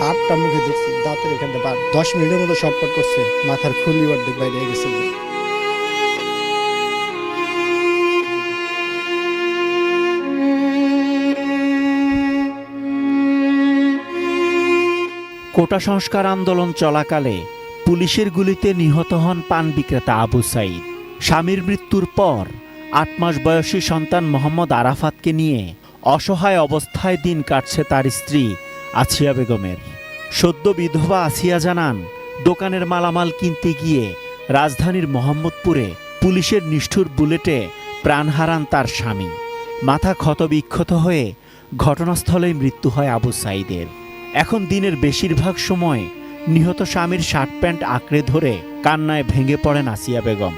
হাতটা মুখে দেখছি দাঁতের এখান থেকে দশ মিনিটের মতো শর্টপট করছে, মাথার খুলি অর্ধেক বাইরে গেছে। কোটা সংস্কার আন্দোলন চলাকালে পুলিশের গুলিতে নিহত হন পান বিক্রেতা আবু সাইদ। স্বামীর মৃত্যুর পর আট মাস বয়সী সন্তান মোহাম্মদ আরাফাতকে নিয়ে অসহায় অবস্থায় দিন কাটছে তার স্ত্রী আছিয়া বেগমের। সদ্য বিধবা আসিয়া জানান, দোকানের মালামাল কিনতে গিয়ে রাজধানীর মোহাম্মদপুরে পুলিশের নিষ্ঠুর বুলেটে প্রাণ হারান তার স্বামী। মাথা ক্ষতবিক্ষত হয়ে ঘটনাস্থলেই মৃত্যু হয় আবু সাইদের। এখন দিনের বেশিরভাগ সময় নিহত স্বামীর শার্ট প্যান্ট আঁকড়ে ধরে কান্নায় ভেঙে পড়েন আসিয়া বেগম।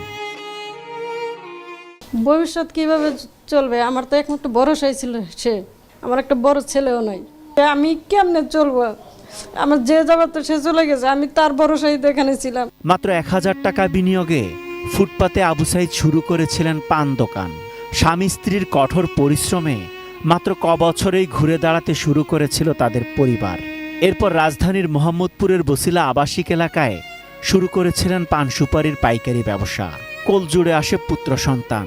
ভবিষ্যৎ কীভাবে চলবে? আমার তো একমাত্র ছিল সে। আমার একটা বড় ছেলেও নাই। আমি কেমনে চলবো? আমার যে যাবার তো সে চলে গেছে, আমি তার ভরসাই তো এখানে ছিলাম। মাত্র এক হাজার টাকা বিনিয়োগে ফুটপাতে আবু সাইদ শুরু করেছিলেন পান দোকান। স্বামী স্ত্রীর কঠোর পরিশ্রমে মাত্র ক বছরেই ঘুরে দাঁড়াতে শুরু করেছিল তাদের পরিবার। এরপর রাজধানীর মোহাম্মদপুরের বসিলা আবাসিক এলাকায় শুরু করেছিলেন পান সুপারির পাইকারি ব্যবসা। কোল জুড়ে আসে পুত্র সন্তান।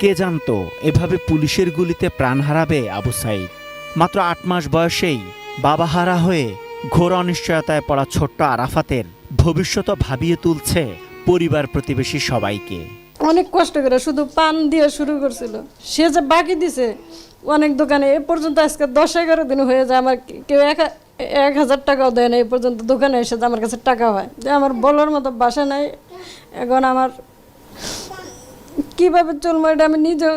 কে জানতো, এভাবে পুলিশের গুলিতে প্রাণ হারাবে আবু সাইদ। মাত্র আট মাস বয়সেই বাবাহারা হয়ে ঘোর অনিশ্চয়তায় পড়া ছোট্ট আরাফাতের ভবিষ্যৎ ভাবিয়ে তুলছে পরিবার প্রতিবেশী সবাইকে। অনেক কষ্ট করে শুধু পান দিয়ে শুরু করছিল। সে যে বাকি দিছে অনেক দোকানে এ পর্যন্ত আজকে দশ এগারো দিন হয়ে যায় আমার কেউ এক হা- এক হাজার টাকাও দেয় না এই পর্যন্ত দোকানে এসে যে আমার কাছে টাকা হয়। যে আমার বলার মতো বাসা নাই। এখন আমার কীভাবে চলবো এটা আমি নিজেও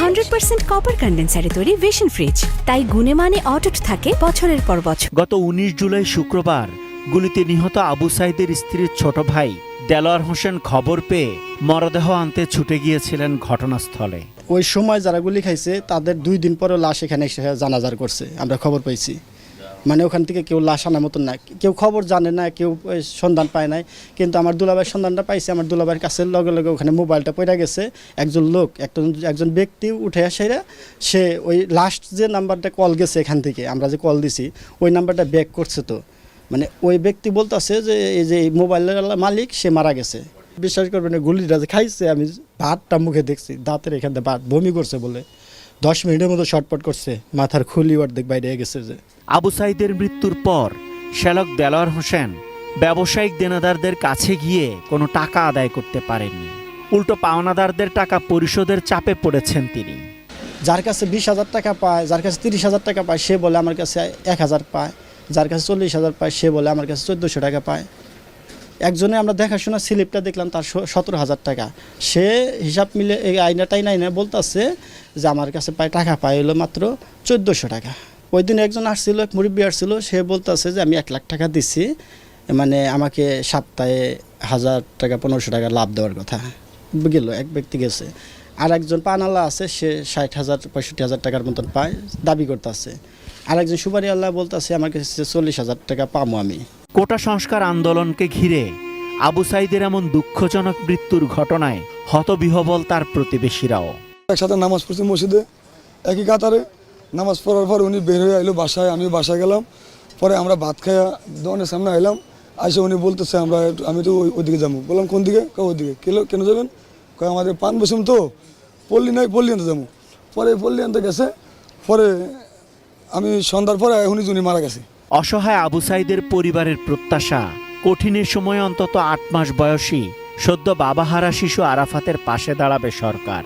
হান্ড্রেড পার্সেন্ট কপার কন্ডেন্সারে তৈরি ভিশন ফ্রিজ তাই গুণে মানে অটুট থাকে বছরের পর বছর। গত উনিশ জুলাই শুক্রবার গুলিতে নিহত আবু সাইদের স্ত্রীর ছোট ভাই দেলোয়ার হোসেন খবর পেয়ে মরদেহ আনতে ছুটে গিয়েছিলেন ঘটনাস্থলে। ওই সময় যারা গুলি খাইছে তাদের দুই দিন পরে লাশ এখানে এসে জানাজার করছে। আমরা খবর পাইছি। মানে ওখান থেকে কেউ লাশ আনার মতন না। কেউ খবর জানে না, কেউ সন্ধান পায় নাই। কিন্তু আমার দুলাভাইয়ের সন্ধানটা পাইছে, আমার দুলাভাইয়ের কাছে লগে লগে ওখানে মোবাইলটা পড়ে গেছে। একজন লোক, একজন একজন ব্যক্তি উঠে আসে সে ওই লাস্ট যে নাম্বারটা কল গেছে এখান থেকে, আমরা যে কল দিছি, ওই নাম্বারটা ব্যাক করছে তো। মানে ওই ব্যক্তি বলতেছে যে, এই যে মোবাইলের মালিক, সে মারা গেছে। বিশ্বাস করবেন গুলিটা যে খাইছে, আমি ভাতটা মুখে দেখছি, দাঁতের এখান থেকে ভাত বমি করছে বলে। দশ মিনিটের মতো শর্টপট করছে। মাথার খুলি অর্ধেক বাইরে গেছে যে। আবু সাইদের মৃত্যুর পর শ্যালক দেলোয়ার হোসেন ব্যবসায়িক দেনাদারদের কাছে গিয়ে কোনো টাকা আদায় করতে পারেননি। উল্টো পাওনাদারদের টাকা পরিশোধের চাপে পড়েছেন তিনি। যার কাছে বিশ হাজার টাকা পায় যার কাছে তিরিশ হাজার টাকা পায় সে বলে আমার কাছে এক হাজার পায়। যার কাছে চল্লিশ হাজার পায় সে বলে আমার কাছে চোদ্দোশো টাকা পায়। একজনে আমরা দেখাশোনা স্লিপটা দেখলাম, তার সতেরো হাজার টাকা। সে হিসাব মিলে, এই আইনাটাই নাই না বলতেছে যে আমার কাছে পায়, টাকা পায় হলো মাত্র চোদ্দোশো টাকা। ওই দিন একজন আসছিল, এক মুরব্বী আসছিল, সে বলতেছে যে আমি এক লাখ টাকা দিছি মানে আমাকে সপ্তাহে হাজার টাকা, পনেরোশো টাকা লাভ দেওয়ার কথা। গেল, এক ব্যক্তি গেছে। আর একজন পানালা আছে, সে ষাট হাজার, পঁয়ষট্টি হাজার টাকার মতন পায়, দাবি করতেছে। আর একজন সুপারি আল্লাহ বলতেছে, আমার কাছে চল্লিশ হাজার টাকা পাবো আমি। কোটা সংস্কার আন্দোলনকে ঘিরে আবু সাইদের এমন দুঃখজনক মৃত্যুর ঘটনায় হতবিহবল তার প্রতিবেশীরাও। একসাথে নামাজ পড়ছি মসজিদে, একই কাতারে। নামাজ পড়ার পর উনি বের হয়ে আইলো বাসায় আমি বাসায় গেলাম। পরে আমরা ভাত খাইয়া দোকানের সামনে আইলাম। আইসে উনি বলতেছে, আমরা আমি তো ওই- ওইদিকে যাব। বললাম, কোন দিকে? কয়, ওইদিকে। কেন কেন যাবেন? কয়, আমাদের পান বসুম তো। পল্লী নাই, পল্লী আনতে যাব। পরে পল্লী আনতে গেছে। পরে আমি সন্ধ্যার পরে উনি উনি মারা গেছে। অসহায় আবু সাইদের পরিবারের প্রত্যাশা। কঠিনের সময় অন্তত আট মাস বয়সী সদ্য বাবাহারা শিশু আরাফাতের পাশে দাঁড়াবে সরকার।